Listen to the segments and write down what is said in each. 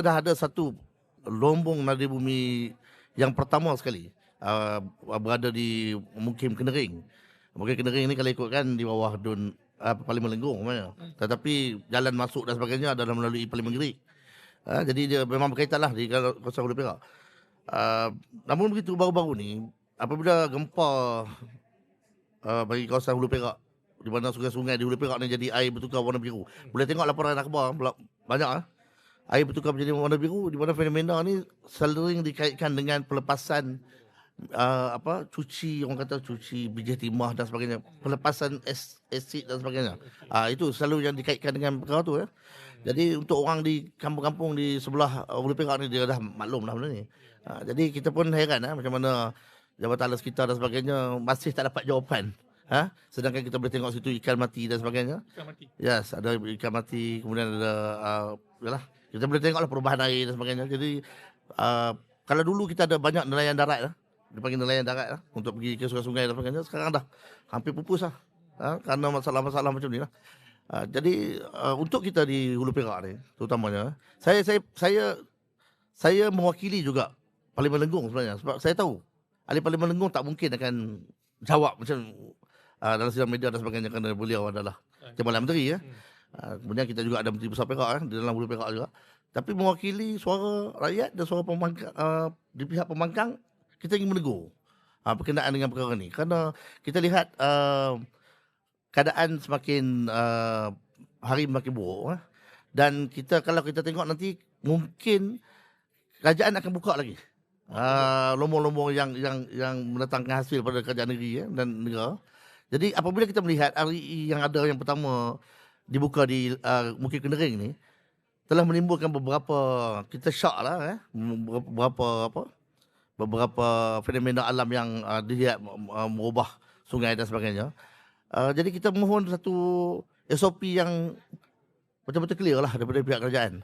dah ada satu lombong nadi bumi yang pertama sekali uh, berada di Mukim Kenering. Mukim Kenering ni kalau ikutkan di bawah Dun uh, Parlimen Lenggong sebenarnya. Tetapi jalan masuk dan sebagainya adalah melalui Parlimen Gerik. Uh, jadi dia memang berkaitan lah di kawasan Hulu Perak. Uh, namun begitu baru-baru ni apabila gempa uh, bagi kawasan Hulu Perak di mana sungai-sungai di Hulu Perak ni jadi air bertukar warna biru. Boleh tengok laporan akhbar banyak ah. Air bertukar menjadi warna biru di mana fenomena ni sering dikaitkan dengan pelepasan uh, apa cuci orang kata cuci biji timah dan sebagainya pelepasan asid dan sebagainya. Uh, itu selalu yang dikaitkan dengan perkara tu ya. Jadi untuk orang di kampung-kampung di sebelah uh, Hulu Perak ni dia dah maklum lah benda ni. Uh, jadi kita pun heran uh, macam mana Jabatan Alas kita dan sebagainya masih tak dapat jawapan Ha? Sedangkan kita boleh tengok situ ikan mati dan sebagainya. Ikan mati. Yes, ada ikan mati. Kemudian ada, uh, yalah, kita boleh tengoklah perubahan air dan sebagainya. Jadi, uh, kalau dulu kita ada banyak nelayan darat lah. Dipanggil nelayan darat lah. Untuk pergi ke sungai-sungai dan sebagainya. Sekarang dah hampir pupus lah. Ha? Kerana masalah-masalah macam ni lah. Uh, jadi, uh, untuk kita di Hulu Perak ni, terutamanya, saya saya saya saya mewakili juga Parlimen Lenggong sebenarnya. Sebab saya tahu, ahli Parlimen Lenggong tak mungkin akan jawab macam uh, dalam sidang media dan sebagainya kerana beliau adalah Jabatan Menteri ya. Uh, kemudian kita juga ada Menteri Besar Perak eh, di dalam Hulu Perak juga. Tapi mewakili suara rakyat dan suara pembangkang uh, di pihak pembangkang kita ingin menegur uh, berkenaan dengan perkara ini kerana kita lihat uh, keadaan semakin uh, hari makin buruk eh. dan kita kalau kita tengok nanti mungkin kerajaan akan buka lagi uh, lombong-lombong yang yang yang mendatangkan hasil pada kerajaan negeri eh, dan negara. Jadi apabila kita melihat REE yang ada yang pertama dibuka di uh, Bukit Kendering ni telah menimbulkan beberapa kita syok lah eh beberapa apa beberapa fenomena alam yang uh, dilihat uh, merubah sungai dan sebagainya. Uh, jadi kita mohon satu SOP yang betul-betul clear lah daripada pihak kerajaan.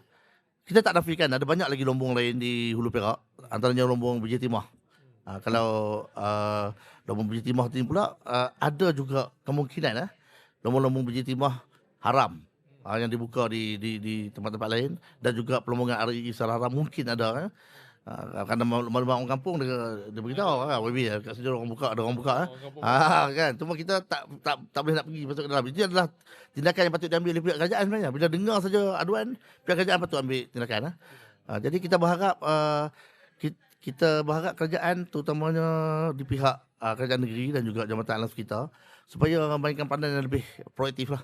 Kita tak nafikan ada banyak lagi lombong lain di Hulu Perak antaranya lombong biji timah. Uh, kalau uh, lombong biji timah ni pula uh, ada juga kemungkinan eh lombong-lombong biji timah haram uh, yang dibuka di di di tempat-tempat lain dan juga pelombongan REE secara haram mungkin ada eh. Uh, kerana maklumat orang kampung dia, dia beritahu kan maybe kat sini orang buka ada orang buka eh. Ah kan cuma kita tak tak tak boleh nak pergi masuk ke dalam. Itu adalah tindakan yang patut diambil oleh pihak kerajaan sebenarnya. Bila dengar saja aduan pihak kerajaan patut ambil tindakan eh. Uh, jadi kita berharap uh, kita berharap kerajaan terutamanya di pihak uh, kerajaan negeri dan juga jambatan alam kita supaya mainkan pandangan yang lebih proaktif lah.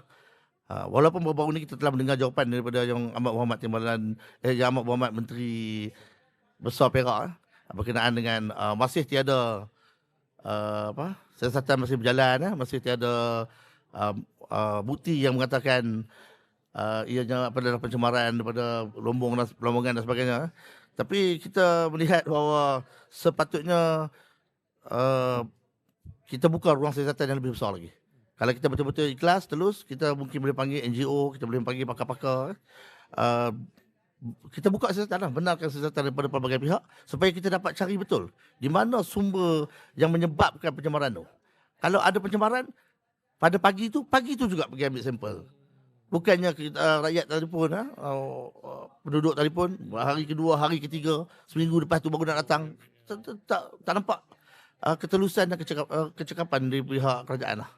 Uh, walaupun baru-baru ni kita telah mendengar jawapan daripada yang Ahmad Muhammad Timbalan eh yang Ahmad Muhammad Menteri Besar Perak eh, berkenaan dengan uh, masih tiada uh, apa siasatan masih berjalan eh, masih tiada uh, uh, bukti yang mengatakan ianya pada pencemaran daripada lombong dan lombongan dan sebagainya. Eh. Tapi kita melihat bahawa sepatutnya uh, kita buka ruang siasatan yang lebih besar lagi. Kalau kita betul-betul ikhlas, terus kita mungkin boleh panggil NGO, kita boleh panggil pakar-pakar. Uh, kita buka siasatan lah, benarkan siasatan daripada pelbagai pihak supaya kita dapat cari betul di mana sumber yang menyebabkan pencemaran tu. Kalau ada pencemaran, pada pagi tu, pagi tu juga pergi ambil sampel. Bukannya uh, rakyat telefon, ha? uh, uh, penduduk telefon, hari kedua, hari ketiga, seminggu lepas tu baru nak datang. Tak nampak uh, ketelusan dan kecekap, uh, kecekapan dari pihak kerajaan lah.